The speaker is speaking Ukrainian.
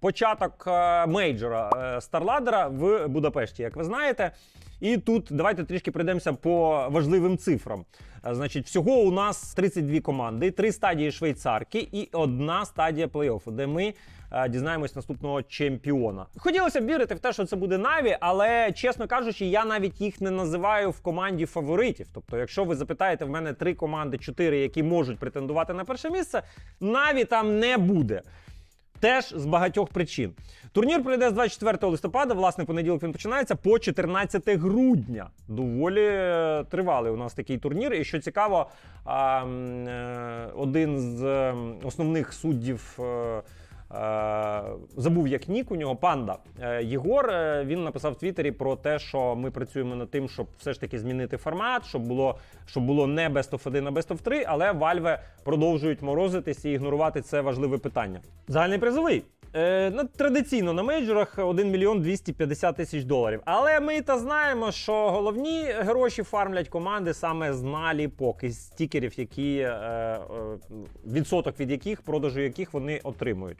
початок е, мейджора е, Старладера в Будапешті, як ви знаєте. І тут давайте трішки пройдемося по важливим цифрам. Е, Значить, всього у нас 32 команди, три стадії швейцарки і одна стадія плей-оффу, де ми дізнаємось наступного чемпіона. Хотілося б вірити в те, що це буде Наві, але чесно кажучи, я навіть їх не називаю в команді фаворитів. Тобто, якщо ви запитаєте в мене три команди, чотири, які можуть претендувати на перше місце, Наві там не буде. Теж з багатьох причин. Турнір пройде з 24 листопада, власне, понеділок він починається по 14 грудня. Доволі е, тривалий у нас такий турнір. І що цікаво, е, один з е, основних суддів. Е, Забув як нік у нього панда Е, Єгор. е, Він написав в Твіттері про те, що ми працюємо над тим, щоб все ж таки змінити формат, щоб було, щоб було не Best of 1, а Best of 3, але Valve продовжують морозитись і ігнорувати це важливе питання. Загальний призовий. Е, ну, традиційно на мейджорах 1 мільйон 250 тисяч доларів. Але ми та знаємо, що головні гроші фармлять команди саме з наліпок із стікерів, які е, е, відсоток від яких продажу яких вони отримують.